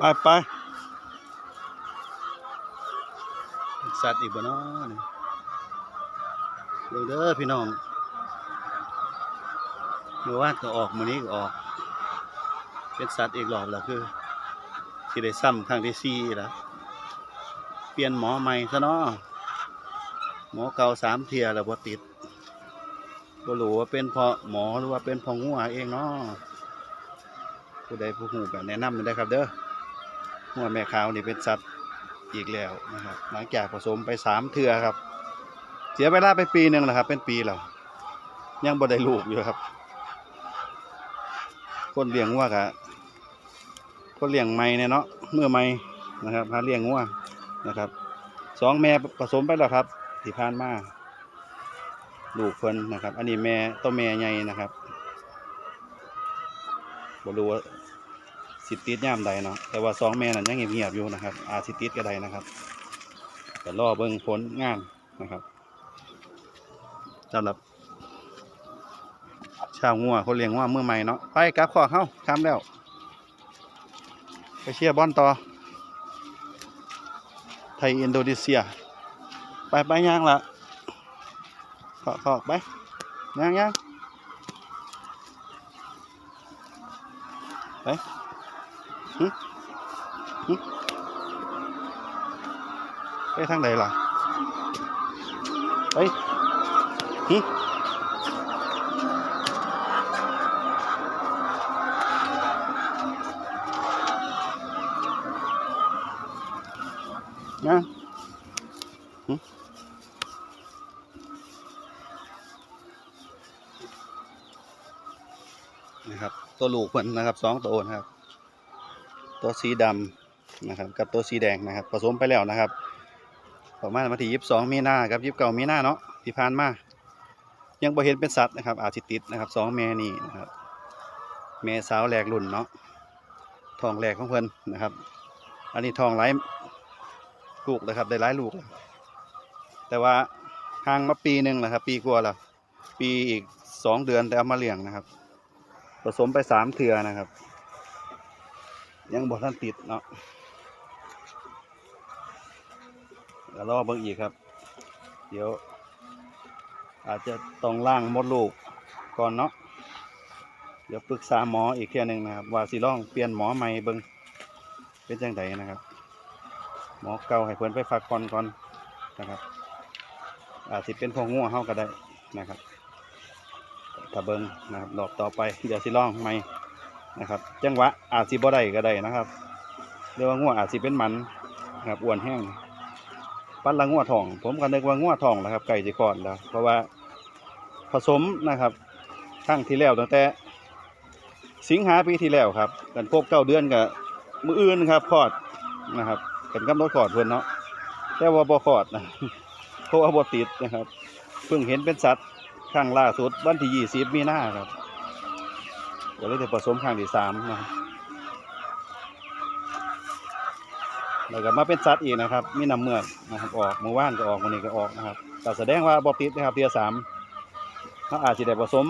ไปไปสัตว์อีกบ่เนาะนี่เบิ่งเด้อพี่น้องเมื่อวานก็ออกมื้อนี้ก็ออก เป็นสัตว์อีกรอบแล้วคือสิได้ซ้ำครั้งที่สี่แล้วเปลี่ยนหมอใหม่ซะเนาะหมอเก่าสามเทียแล้วบ่ติดบ่รู้ว่าเป็นเพราะหมอหรือว่าเป็นเพราะงัวเองเนาะผู้ใดผู้ฮู้ก็แนะนำได้ครับเด้อ งัวแม่ขาวนี่เป็นสัตว์อีกแล้วนะครับ หลังจากผสมไปสามเทื่อครับ เสียเวลาไปปีหนึ่งแล้วครับ เป็นปีแล้วยังบ่ได้ลูกอยู่ครับ คนเลี้ยงงัวกะคนเลี้ยงไม่เนี่ยเนาะเมื่อไม่นะครับหาเลี้ยงงัวนะครับสองแม่ผสมไปแล้วครับที่ผ่านมาลูกเพิ่นนะครับ อันนี้แม่ตัวแม่ใหญ่นะครับบรู้ว่า สิติดย่ามใดเนาะแต่ว่าสองแม่นั้นยังเงียบๆอยู่นะครับ อาสิติดก็ได้นะครับแต่รอเบิ่งผลงานนะครับสำหรับชาวงัวคนเลี้ยงงัวมือใหม่เนาะไปกลับขอเข้าค้ำแล้ว ไปเชียร์บอลต่อ ไทยอินโดนีเซีย ไปไปย่างละขอขอไปย่างย่างไป ไปทางไหนล่ะไปหึนะหึนะครับ ตัวลูกเพิ่นนะครับสองตัวนะครับ ตัวสีดำนะครับกับตัวสีแดงนะครับ ผสมไปแล้วนะครับประมาณวันที่ยี่สิบสองมีนากับยี่สิบเก้ามีนาเนาะที่ผ่านมายังบ่เห็นเป็นสัตว์นะครับ อาจสิติดนะครับสองแม่นี่นะครับแม่สาวแรกรุ่นเนาะทองแรกของเพิ่นนะครับ อันนี้ทองไร้ลูกเลยครับได้หลายลูก แต่ว่าห่างมาปีหนึ่งแหละครับ ปีกว่าล้วปีอีกสองเดือนแต่เอามาเลี้ยงนะครับ ผสมไปสามเทือนะครับ ยังบ่ท่านติดเนาะเดี๋ยวรอเบิ่งอีกครับ เดี๋ยว อาจจะต้องล่างมดลูกก่อนเนาะเดี๋ยวปรึกษาหมออีกเที่ยหนึ่งนะครับ ว่าสิลองเปลี่ยนหมอใหม่เบิ่งเป็นจังไดนะครับ หมอเก่าให้เพิ่นไปพักผ่อนก่อนนะครับ อาจสิเป็นพวกงัวเฮาก็ได้นะครับถ้าเบิ่งนะครับรอบต่อไปเดี๋ยวสิลองใหม่ นะครับจังหวะอาจสิบ่ได้ก็ได้นะครับเรียกว่างัวอาจสิเป็นมันนะครับอ้วนแห้งปั้นละงัวทอง ผมก็นึกว่างัวทองแหละครับไก่สิคอดแล้ว เพราะว่าผสมนะครับครั้งที่แล้วตั้งแต่ สิงหาปีที่แล้วครับ กันครบเก้าเดือนกับมืออื่นครับคอดนะครับเป็นกำหนดขอดเพิ่อนเนาะแต่ว่าบ่ขอดนะเพราะว่าบ่ติดนะครับ เพิ่งเห็นเป็นสัตว์ครั้งล่าสุดวันที่20มีนาครับ ก็เลยได้ผสมครั้งที่3นะครับแล้วก็มาเป็นสัตว์อีกนะครับ มีน้ำเมือกนะครับออกเมื่อวานก็ออกมื้อนี้ก็ออกนะครับก็แสดงว่าบ่ติดนะครับเทียสามเขาอาจสิได้ผสม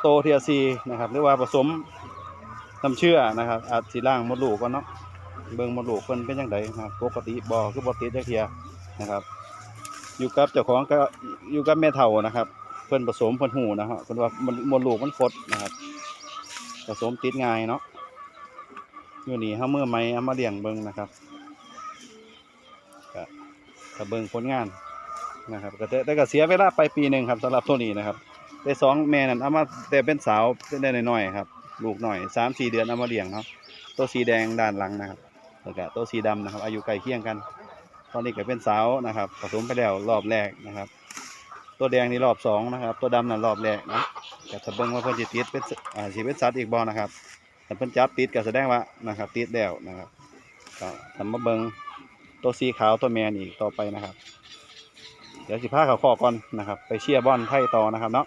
โตเทียซีนะครับ หรือว่าผสมน้ำเชื่อนะครับ อาจสิล่างมดลูกก่อนเนาะเบิ่งมดลูกเพิ่นเป็นจังไดนะครับปกติบ่คือบ่ติดจักเทียนะครับอยู่กับเจ้าของก็อยู่กับแม่เฒ่านะครับ เพิ่นผสมเพิ่นหูนะครับเพิ่นว่ามันมดลูกมันฟดนะครับ ผสมติดง่ายเนาะอยู่นี่เฮาเมื่อใหม่เอามาเลี้ยงเบิ่งนะครับก็กเบิ่งผลงานนะครับก็แต่แต่ก็เสียเวลาไปปีหนึ่งครับสำหรับตัวนี้นะครับได้สองแม่นั่นเอามาแต่เป็นสาวได้น้อยๆครับ ลูกหน่อย3-4เดือนเอามาเลี้ยงเนาะตัวสีแดงด้านหลังนะครับแล้วก็ตัวสีดำนะครับ อายุใกล้เคียงกัน ตอนนี้ก็เป็นสาวนะครับ ผสมไปแล้วรอบแรกนะครับ ตัวแดงนี่รอบสองนะครับ ตัวดำนั่นรอบแรกนะแต่ถ้าเบิงว่าเพิ่นสิติดเป็นอ่าสิเป็นสัตว์อีกบ่นะครับถ้าเพิ่นจับติดก็แสดงว่านะครับติดแล้วนะครับก็ทำมาเบิงตัวสีขาวตัวแมนอีกต่อไปนะครับ เดี๋ยวสิพาเขาขอก่อนนะครับ ไปเชียร์บอลไทยต่อนะครับเนาะ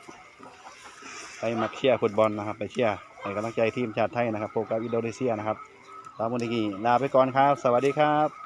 ไปมาเชียร์ฟุตบอลนะครับ ไปเชียร์ให้กำลังใจทีมชาติไทยนะครับพบกับอินโดนีเซียนะครับตามวันนี้ลาไปก่อนครับ สวัสดีครับ